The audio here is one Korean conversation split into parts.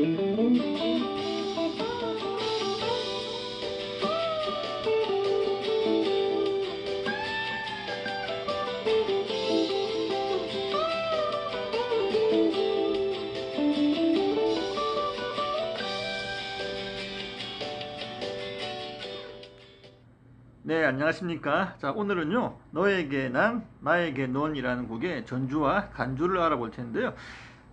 네 안녕하십니까. 자 오늘은요 너에게 난 나에게 넌이라는 곡의 전주와 간주를 알아볼 텐데요.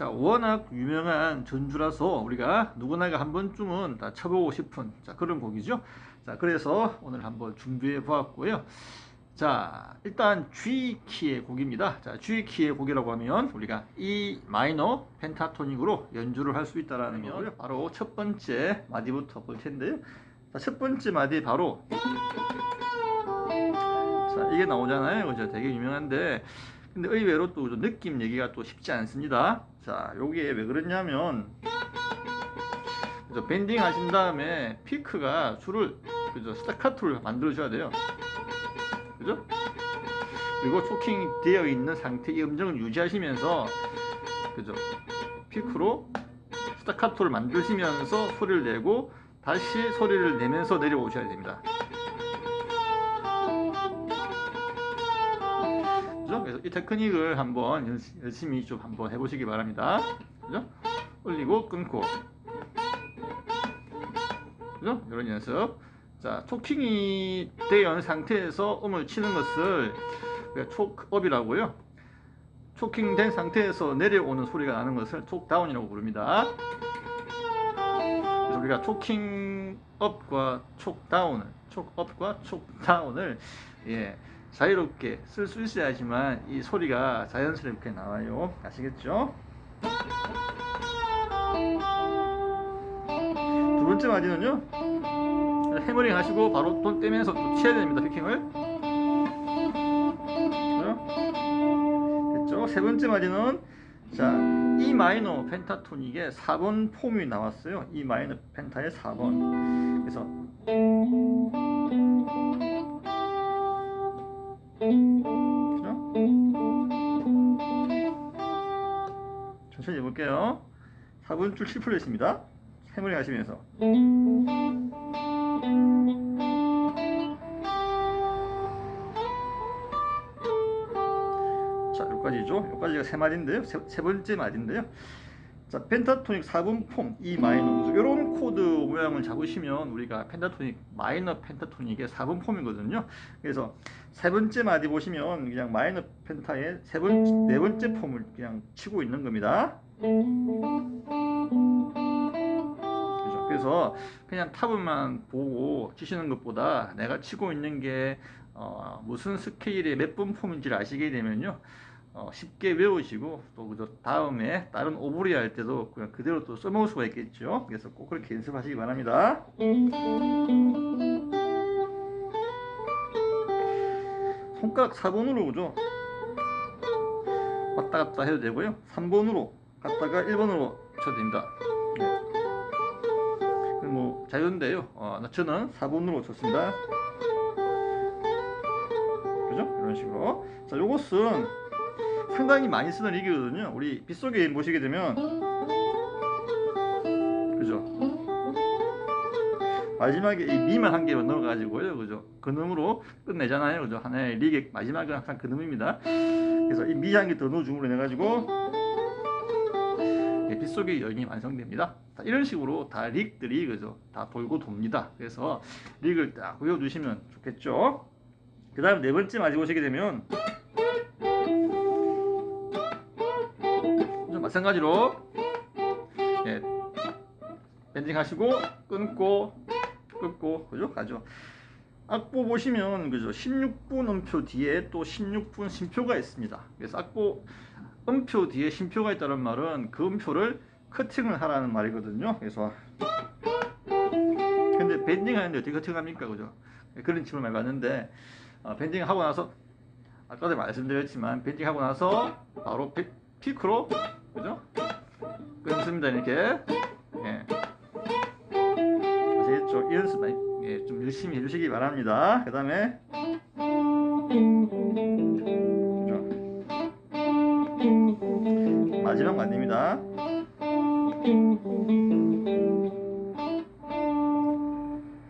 자 워낙 유명한 전주라서 우리가 누구나가 한 번쯤은 다 쳐보고 싶은 자 그런 곡이죠. 자 그래서 오늘 한번 준비해 보았고요. 자 일단 G 키의 곡입니다. 자 G 키의 곡이라고 하면 우리가 E 마이너 펜타토닉으로 연주를 할 수 있다라는 거고요. 바로 첫 번째 마디부터 볼 텐데요 자, 첫 번째 마디 바로 자 이게 나오잖아요. 그죠? 되게 유명한데. 근데 의외로 또 느낌 얘기가 또 쉽지 않습니다 자 요게 왜 그러냐면 그죠 밴딩 하신 다음에 피크가 줄을 그죠 스타카토를 만들어 줘야 돼요. 그죠? 그리고 초킹 되어 있는 상태의 음정을 유지하시면서 그죠 피크로 스타카토를 만드시면서 소리를 내고 다시 소리를 내면서 내려오셔야 됩니다 이 테크닉을 한번 열심히 좀 한번 해보시기 바랍니다. 그죠? 올리고 끊고. 그죠? 이런 연습. 자, 초킹이 되어 상태에서 음을 치는 것을 촉업이라고요. 초킹된 상태에서 내려오는 소리가 나는 것을 촉다운이라고 부릅니다. 그래서 우리가 초킹업과 촉다운을, 촉업과 촉다운을 예, 자유롭게 쓸 수 있어야지만 이 소리가 자연스럽게 나와요. 아시겠죠? 두 번째 마디는요. 해머링 하시고 바로 돈 떼면서 또 치야 됩니다. 피킹을. 됐죠? 세 번째 마디는 자, E 마이너 펜타토닉의 4번 폼이 나왔어요. E 마이너 펜타의 4번. 그래서 그죠? 천천히 해볼게요. 4번 줄 7플랫입니다. 해머링 하시면서. 자, 여기까지죠. 여기까지가 세 마디인데요. 세, 세 번째 마디인데요. 자, 펜타토닉 4분 폼 E 마이너 이런 코드 모양을 잡으시면 우리가 펜타토닉 마이너 펜타토닉의 4분 폼이거든요. 그래서 세 번째 마디 보시면 그냥 마이너 펜타의 세 번, 네 번째 폼을 그냥 치고 있는 겁니다. 그죠? 그래서 그냥 탑을만 보고 치시는 것보다 내가 치고 있는 게 어, 무슨 스케일의 몇 분 폼인지를 아시게 되면요. 어, 쉽게 외우시고 또 그저 다음에 다른 오브리 할 때도 그냥 그대로 또 써먹을 수가 있겠죠. 그래서 꼭 그렇게 연습하시기 바랍니다. 손가락 4번으로 그죠? 왔다 갔다 해도 되고요. 3번으로 갔다가 1번으로 쳐도 됩니다. 네. 뭐 자유인데요. 어, 저는 4번으로 쳤습니다. 그죠? 이런 식으로. 자, 요것은 상당히 많이 쓰는 리기거든요. 우리 빗속에 보시게 되면 그죠? 마지막에 이 미만 한 개만 넣어가지고요, 그죠? 근음으로 끝내잖아요, 그죠? 하나의 리기 마지막은 항상 근음입니다. 그래서 이 미 한 개 더 넣어줌으로 해가지고 예, 빗속의 여인이 완성됩니다. 이런 식으로 다 릭들이 그죠? 다 돌고 돕니다. 그래서 릭을 딱 외워두시면 좋겠죠? 그 다음 네 번째 마지 보시게 되면 마찬가지로. 예, 밴딩 하시고 끊고 끊고 그죠? 가죠. 악보 보시면 그죠? 16분 음표 뒤에 또 16분 심표가 있습니다. 그래서 악보 음표 뒤에 심표가 있다는 말은 그 음표를 커팅을 하라는 말이거든요. 그래서 근데 밴딩 하는데 어떻게 커팅합니까? 그죠? 그런 질문 많이 받는데 어, 밴딩 하고 나서 아까도 말씀드렸지만 밴딩 하고 나서 바로 피크로 그죠? 끊습니다 이렇게 예. 아시겠죠? 연습 예, 좀 열심히 해주시기 바랍니다 그 다음에 마지막 마디입니다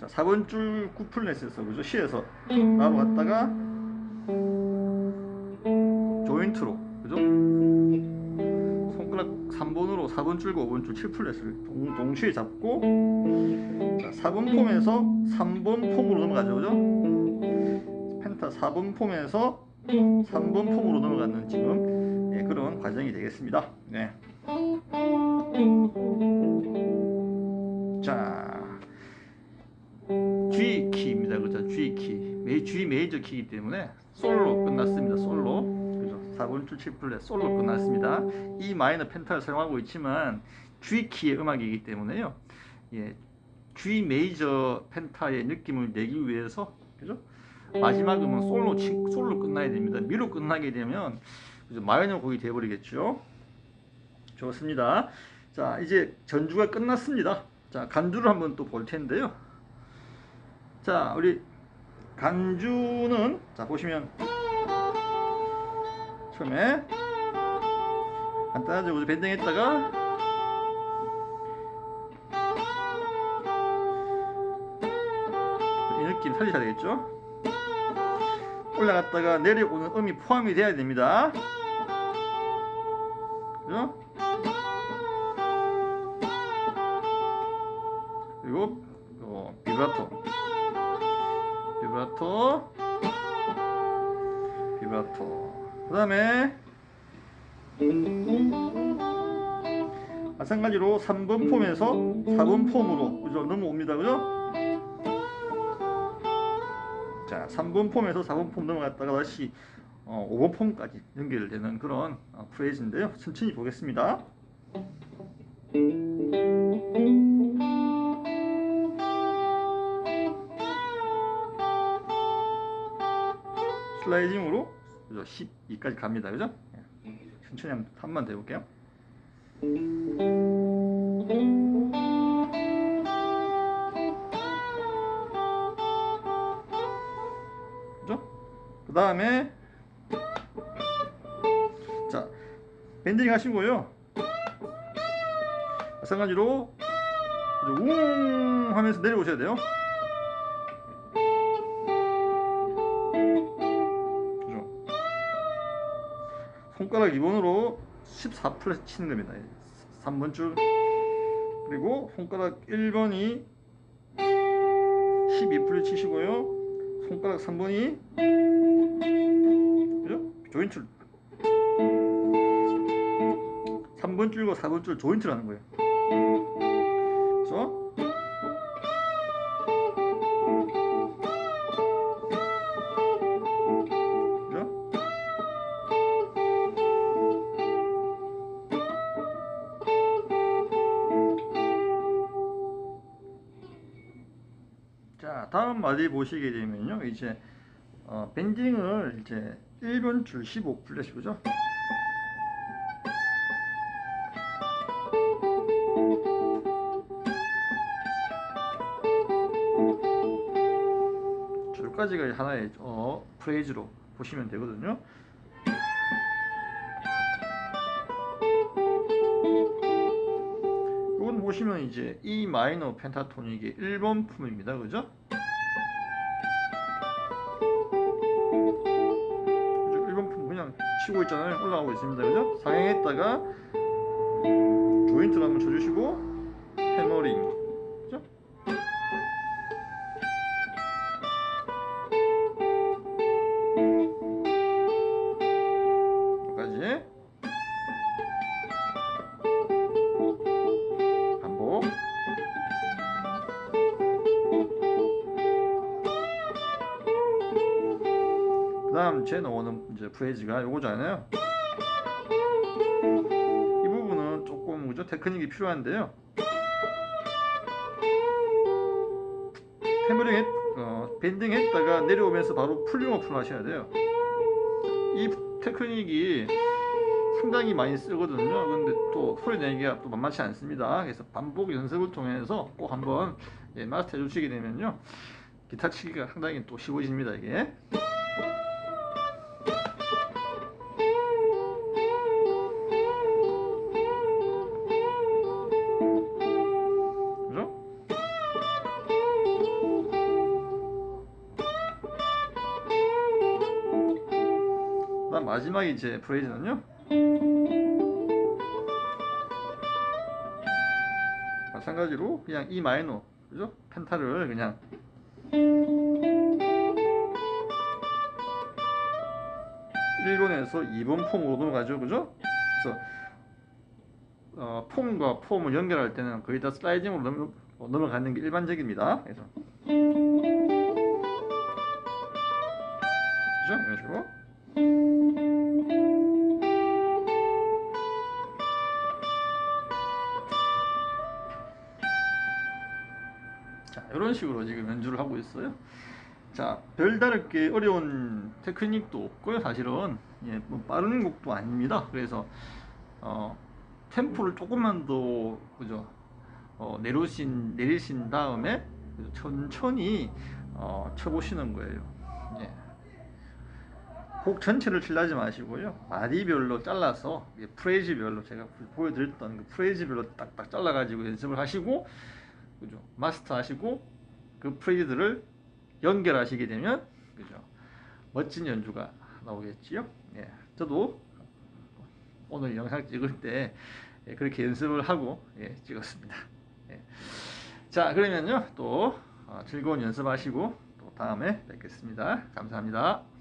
자 4번 줄 9플랫에서 그죠? C에서 나로 갔다가 조인트로 그죠? 3번으로 4번 줄과 5번 줄 7플랫을 동, 동시에 잡고 자, 4번 폼에서 3번 폼으로 넘어가죠 그죠? 펜타 4번 폼에서 3번 폼으로 넘어가는 지금 예, 그런 과정이 되겠습니다. 네. 자, G 키입니다. 그죠? G 키. 메 G 메이저 키이기 때문에 솔로 끝났습니다. 솔로. 그죠? 4번 줄 7플랫 솔로 끝났습니다. E 마이너 펜타를 사용하고 있지만 G 키의 음악이기 때문에요. 예. G 메이저 펜타의 느낌을 내기 위해서 그죠? 마지막 음은 솔로 치, 솔로 끝나야 됩니다. 미로 끝나게 되면 그죠? 마이너 곡이 되어 버리겠죠. 좋습니다. 자, 이제 전주가 끝났습니다. 자, 간주를 한번 또 볼 텐데요. 자, 우리 간주는 자 보시면 처음에 간단하게 밴딩 했다가 이 느낌 살리셔야 되겠죠? 올라갔다가 내려오는 음이 포함이 돼야 됩니다. 그죠? 그리고 어, 비브라토 비브라토 비브라토 그 다음에 마찬가지로 3번 폼에서 4번 폼으로 그죠? 넘어옵니다. 그죠? 자 3번 폼에서 4번 폼 넘어갔다가 다시 어, 5번 폼까지 연결되는 그런 어, 프레이즈인데요. 천천히 보겠습니다. 슬라이딩으로 그죠? 12까지 갑니다. 그죠? 예. 천천히 한, 한번 더 해볼게요. 그죠? 그 다음에 자 밴딩 하시고요. 마찬가지로? 웅 하면서 내려오셔야 돼요. 손가락 2번으로 14 플랫 치는 겁니다. 3번 줄 그리고 손가락 1번이 12 플랫 치시고요. 손가락 3번이 그죠? 조인트 3번 줄과 4번 줄 조인트를 하는 거예요. 자, 다음 마디 보시게 되면요. 이제 어, 밴딩을 이제 1번 줄 15 플랫이죠. 줄까지가 하나의 어, 프레이즈로 보시면 되거든요. 이건 보시면 이제 E 마이너 펜타토닉의 1번 품입니다. 그죠? 치고 있잖아요. 올라가고 있습니다. 그죠? 상행했다가 조인트를 한번 쳐주시고 그 다음 제 나오는 이제 프레이즈가 요거잖아요 이 부분은 조금 그죠 테크닉이 필요한데요 해머링 했, 어, 밴딩 했다가 내려오면서 바로 풀링오프를 하셔야 돼요 이 테크닉이 상당히 많이 쓰거든요. 근데 또 소리 내기가 또 만만치 않습니다. 그래서 반복 연습을 통해서 꼭 한번 예, 마스터 해 주시게 되면요. 기타 치기가 상당히 또 쉬워집니다, 이게. 그다음 마지막 이제 프레이즈는요. 마찬가지로 그냥 E 마이너 그죠? 펜타를 그냥 1번에서 2번 폼으로 넘어가죠, 그죠? 그래서 어, 폼과 폼을 연결할 때는 거의 다 슬라이딩으로 넘, 어, 넘어가는 게 일반적입니다. 그래서 그죠? 이런 식으로. 이런 식으로 지금 연주를 하고 있어요. 자, 별다르게 어려운 테크닉도 없고요, 사실은. 예, 뭐 빠른 곡도 아닙니다. 그래서, 어, 템포를 조금만 더, 그죠? 어, 내리신, 내리신 다음에? 천천히, 어, 쳐보시는 거예요. 예. 곡 전체를 칠라지 마시고요. 마디별로 잘라서, 예, 프레이즈별로 제가 보여드렸던 그 프레이즈별로 딱딱 잘라가지고 연습을 하시고, 그죠? 마스터 하시고, 그 프레이즈를 연결하시게 되면 그죠 멋진 연주가 나오겠지요. 예, 저도 오늘 영상 찍을 때 예, 그렇게 연습을 하고 예, 찍었습니다. 예. 자 그러면요 또 어, 즐거운 연습하시고 또 다음에 뵙겠습니다. 감사합니다.